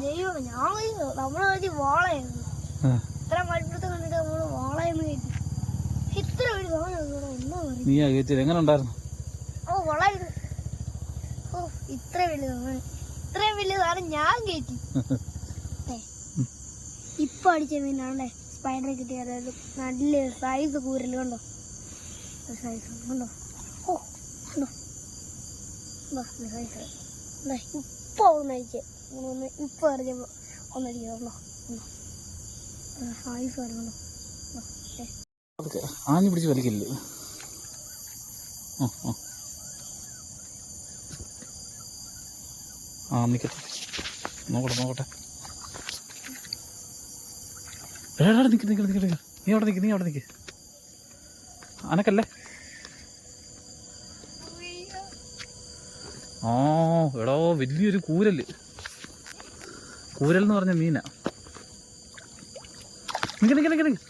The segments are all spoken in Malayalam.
ദൈവം ഞാൻ നമ്മളെ വാളയായിരുന്നു. ഇത്ര കണ്ടിട്ട് നമ്മൾ വാളയെന്ന് കരുതി ഇത്ര ഒരു തോന്നുന്നു നീ അകറ്റിയത് എങ്ങനെ ഉണ്ടായിരുന്നു? ഓ വളരെ ഓ ഇത്ര വലുതാണ് ഇത്ര വലിയ സാധനം ഞാൻ കയറ്റി ഇപ്പൊ അടിച്ച മീനാണല്ലേ സ്പൈഡർ കിട്ടിയ അതായത് നല്ല സൈസ് കൂരൽ കണ്ടോ? സൈസ് കണ്ടോ? ഓ കണ്ടോ? സൈസ് ഇപ്പൊ ഒന്ന് അടിച്ചേ ഒന്ന് ഇപ്പൊ എറിഞ്ഞപ്പോ ഒന്നടിക്കുക കണ്ടോ സൈസ് കണ്ടോ ഏ. അതൊക്കെ ആഞ്ഞു പിടിച്ച് വലിക്കില്ലേ? ആ നിൽക്കട്ടെ നോക്കട്ടെ നോക്കട്ടെ. എടാ, നിക്ക് നിക്ക് നിക്ക് നിക്ക്. നീ അവിടെ നിക്ക് നീ അവിടെ നിക്ക്. അനക്കല്ലേ? ആ എടോ വലിയൊരു കൂരൽ. കൂരൽ എന്ന് പറഞ്ഞ മീനാ. നിക്ക് നിക്ക് നിക്ക് നിക്ക്.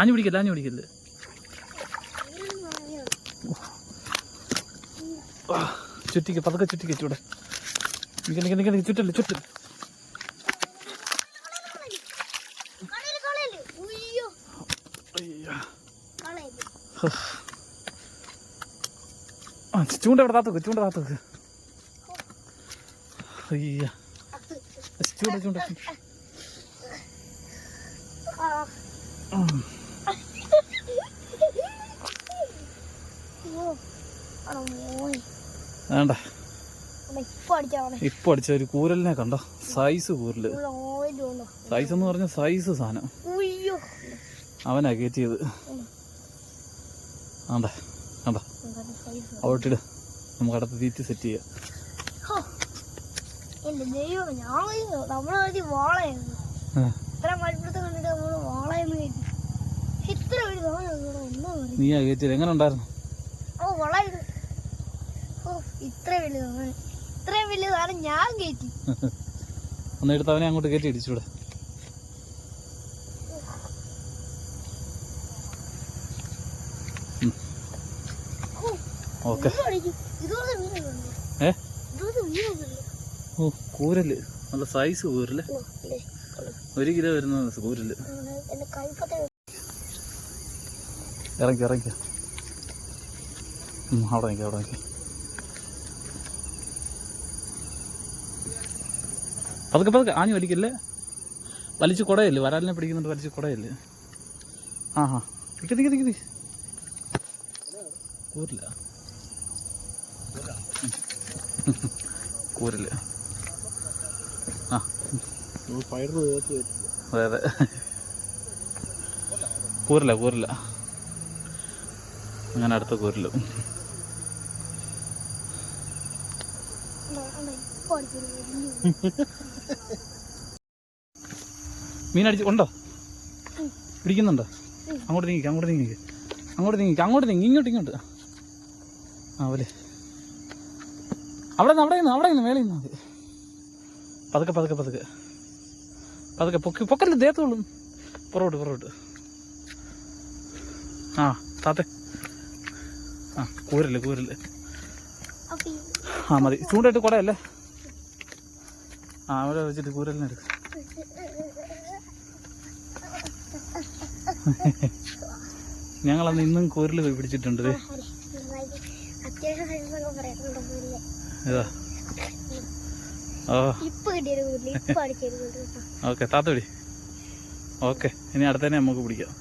ആഞ്ഞു പിടിക്കല്ലേ ആഞ്ഞു പിടിക്കല്ലേ ചുറ്റിക്ക് പതുക്കെ ചുറ്റിക്ക് ചൂടെ. നിക്ക് നിക്ക് നിക്ക് നിക്ക് ചുറ്റല്ലേ ആ ചൂണ്ട ഇവിടെ താത്തക്ക് ചൂണ്ട താത്ത് വെക്ക്. വേണ്ട. ഇപ്പൊ അടിച്ച ഒരു കൂരലിനെ കണ്ടോ? സൈസ് കൂരൽ. സൈസ് എന്ന് പറഞ്ഞ സൈസ് സാധനം അവനാ കയറ്റിയത്. അവിടെ നമുക്ക് അടുത്ത് തീറ്റി സെറ്റ് ചെയ്യാം. എന്റെ ദൈവം ഞാൻ വിചാരിച്ചു നമ്മളെ വേണ്ടി വാളയായിരുന്നു. ആ, ഇത്ര മഴപ്പെടുത്ത് കണ്ടിട്ട് നമ്മൾ വാളയെന്ന് കരുതി ഇത്ര ഒരു തോന്നുന്നു എന്നാ പറയും നീ കയറ്റിയത് എങ്ങനെ ഉണ്ടായിരുന്നു? ഓ വളരെ ഓ ഇത്ര വലിയ ഇത്രയും വലിയ സാധനം ഞാൻ കയറ്റി ഒന്ന് എടുത്ത് അവനെ അങ്ങോട്ട് കയറ്റി ഇടിച്ചൂടെ. ഓക്കെ. ഏ. ഓ കൂരൽ. നല്ല സൈസ് കൂരൽ. ഒരു കിലോ വരുന്ന കൂരൽ. ഇറങ്ങി ഇറങ്ങി. അവിടെ നിൽക്കാം അവിടെ നിൽക്കാം പതുക്കെ പതുക്കെ. ആഞ്ഞു വലിക്കല്ലേ? വലിച്ച് കുടയല്ലേ? വരാലിനെ പിടിക്കുന്നുണ്ട് വലിച്ച് കുടയല്ലേ? ആ ഹാ നിൽക്കി നിൽക്കി നിൽക്കി കൂരില്ല കൂരില്ല ആ. അതെ അതെ. കൂരില്ല കൂരില്ല അങ്ങനെ അടുത്ത കൂരില്ല മീൻ അടിച്ച് ഉണ്ടോ? പിടിക്കുന്നുണ്ടോ അങ്ങോട്ട് നീങ്ങിക്ക അങ്ങോട്ട് നീങ്ങിക്ക അങ്ങോട്ട് നീങ്ങിക്ക അങ്ങോട്ട് നീങ്ങി ഇങ്ങോട്ട് ഇങ്ങോട്ട്. ആ പോലെ. അവിടെ നിന്ന് അവിടെ നിന്ന് അവിടെ നിന്ന് മതി. പതുക്കെ പതുക്കെ പതുക്കെ. പതുക്കെ പൊക്കി പൊക്കല്ലേ ദേഹത്തോളും പുറകോട്ട് പുറകോട്ട്. ആ താത്തെ. ആ കൂരല്ലേ കൂരല്ലേ ആ മതി. ചൂണ്ടിട്ട് കുടയല്ലേ? ആ അവിടെ വെച്ചിട്ട് കൂരലിനെ എടുക്ക. ഞങ്ങളന്ന് ഇന്നും കൂരൽ പോയി പിടിച്ചിട്ടുണ്ട് ദേ. ഓക്കെ താത്തോടി. ഓക്കെ ഇനി അടുത്തന്നെ നമുക്ക് പിടിക്കാം.